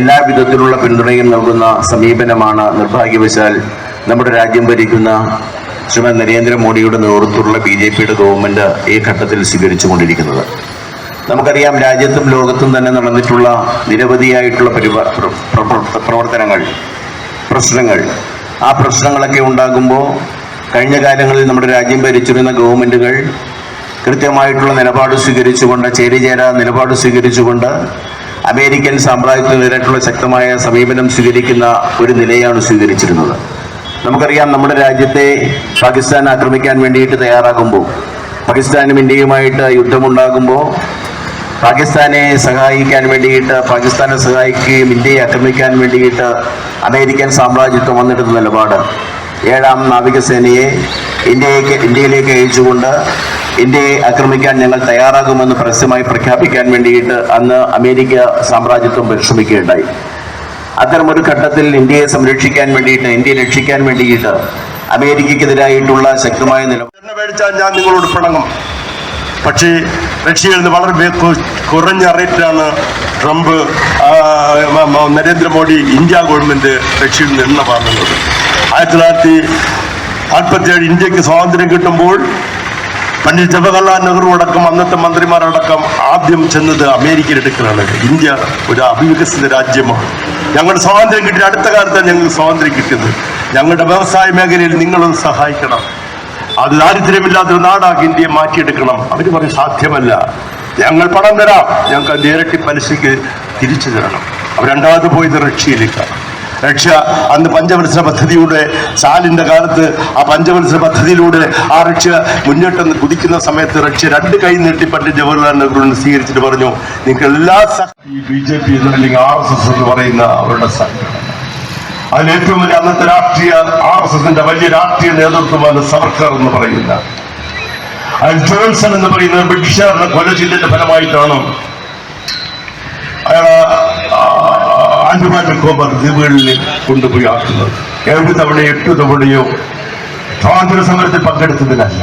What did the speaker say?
എല്ലാ വിധത്തിലുള്ള പിന്തുണയും നൽകുന്ന സമീപനമാണ് നിർഭാഗ്യവശാൽ നമ്മുടെ രാജ്യം ഭരിക്കുന്ന ശ്രീമതി നരേന്ദ്രമോദിയുടെ നേതൃത്വത്തിലുള്ള ബി ജെ പിയുടെ ഗവൺമെന്റ് ഈ ഘട്ടത്തിൽ സ്വീകരിച്ചുകൊണ്ടിരിക്കുന്നത്. നമുക്കറിയാം രാജ്യത്തും ലോകത്തും തന്നെ നടന്നിട്ടുള്ള നിരവധിയായിട്ടുള്ള പരിപാ പ്ര- പ്ര- പ്രവർത്തനങ്ങൾ പ്രശ്നങ്ങൾ. ആ പ്രശ്നങ്ങളൊക്കെ ഉണ്ടാകുമ്പോൾ കഴിഞ്ഞ കാലങ്ങളിൽ നമ്മുടെ രാജ്യം ഭരിച്ചിരുന്ന ഗവൺമെന്റുകൾ കൃത്യമായിട്ടുള്ള നിലപാട് സ്വീകരിച്ചുകൊണ്ട് ചേരിചേരാ നിലപാട് സ്വീകരിച്ചുകൊണ്ട് അമേരിക്കൻ സാമ്രാജ്യത്തിനെതിരായിട്ടുള്ള ശക്തമായ സമീപനം സ്വീകരിക്കുന്ന ഒരു നിലയാണ് സ്വീകരിച്ചിരുന്നത്. നമുക്കറിയാം നമ്മുടെ രാജ്യത്തെ പാകിസ്ഥാൻ ആക്രമിക്കാൻ വേണ്ടിയിട്ട് തയ്യാറാകുമ്പോൾ പാകിസ്ഥാനും ഇന്ത്യയുമായിട്ട് യുദ്ധമുണ്ടാകുമ്പോൾ പാകിസ്ഥാനെ സഹായിക്കാൻ വേണ്ടിയിട്ട് പാകിസ്ഥാനെ സഹായിക്കുകയും ഇന്ത്യയെ ആക്രമിക്കാൻ വേണ്ടിയിട്ട് അമേരിക്കൻ സാമ്രാജ്യത്വം വന്നെടുത്ത നിലപാട്. ഏഴാം നാവികസേനയെ ഇന്ത്യയിലേക്ക് ഇന്ത്യയിലേക്ക് അയച്ചുകൊണ്ട് ഇന്ത്യയെ ആക്രമിക്കാൻ ഞങ്ങൾ തയ്യാറാകുമെന്ന് പരസ്യമായി പ്രഖ്യാപിക്കാൻ വേണ്ടിയിട്ട് അന്ന് അമേരിക്ക സാമ്രാജ്യത്വം പരിശ്രമിക്കുകയുണ്ടായി. അത്തരമൊരു ഘട്ടത്തിൽ ഇന്ത്യയെ സംരക്ഷിക്കാൻ വേണ്ടിയിട്ട് ഇന്ത്യയെ രക്ഷിക്കാൻ വേണ്ടിയിട്ട് അമേരിക്കക്കെതിരായിട്ടുള്ള ശക്തമായ നിലപാട് ഞാൻ നിങ്ങളോട് പിണങ്ങും. പക്ഷേ റഷ്യയിൽ നിന്ന് വളരെ കുറഞ്ഞ റേറ്റിലാണ് ട്രംപ് നരേന്ദ്രമോദി ഇന്ത്യ ഗവൺമെന്റ് റഷ്യയിൽ നിന്ന് എണ്ണ ആയിരത്തി തൊള്ളായിരത്തി നാൽപ്പത്തിയേഴ് ഇന്ത്യയ്ക്ക് സ്വാതന്ത്ര്യം കിട്ടുമ്പോൾ പണ്ഡിറ്റ് ജവഹർലാൽ നെഹ്റു അടക്കം അന്നത്തെ മന്ത്രിമാരടക്കം ആദ്യം ചെന്നത് അമേരിക്കയിൽ എടുക്കലാണ്. ഇന്ത്യ ഒരു അവികസിത രാജ്യമാണ്. ഞങ്ങളുടെ സ്വാതന്ത്ര്യം കിട്ടിയ അടുത്ത കാലത്താണ് ഞങ്ങൾക്ക് സ്വാതന്ത്ര്യം കിട്ടിയത്. ഞങ്ങളുടെ വ്യവസായ മേഖലയിൽ നിങ്ങളൊന്ന് സഹായിക്കണം. അത് ദാരിദ്ര്യമില്ലാത്തൊരു നാടാക്കി ഇന്ത്യയെ മാറ്റിയെടുക്കണം. അവർ പറയും സാധ്യമല്ല. ഞങ്ങൾ പണം തരാം. ഞങ്ങൾക്ക് നേരിട്ട് പലിശയ്ക്ക് തിരിച്ചു തരണം. അവർ രണ്ടാമത് പോയത് റഷ്യയിലേക്കാണ്. റഷ്യ അന്ന് പഞ്ചവത്സര പദ്ധതിയുടെ സ്റ്റാലിന്റെ കാലത്ത് ആ പഞ്ചവത്സര പദ്ധതിയിലൂടെ ആ റഷ്യ മുന്നോട്ട് കുതിക്കുന്ന സമയത്ത് റഷ്യ രണ്ട് കൈ നീട്ടി പണ്ട് ജവഹർലാൽ നെഹ്റുവിനെ സ്വീകരിച്ചിട്ട് പറഞ്ഞു നിങ്ങൾക്ക് എല്ലാ ഈ ബി ജെ പി അല്ലെങ്കിൽ ആർ എസ് എസ് എന്ന് പറയുന്ന അവരുടെ അതിൽ ഏറ്റവും വലിയ അന്നത്തെ രാഷ്ട്രീയ ആർ എസ് എസിന്റെ വലിയ രാഷ്ട്രീയ നേതൃത്വമാണ് സർക്കാർ എന്ന് പറയുന്ന അതിൽ ജോൺസൺ എന്ന് പറയുന്നത് ബ്രിട്ടീഷുകാരുടെ കൊല ചെയ്തതിന്റെ ഫലമായിട്ടാണ് അയാൾ ആൻഡമാൻ നിക്കോബർ ദ്വീപുകളിൽ കൊണ്ടുപോയി ആക്കുന്നത്. ഏഴ് തവണ എട്ട് തവണയോ സ്വാതന്ത്ര്യ സമരത്തിൽ പങ്കെടുത്തതിനല്ല.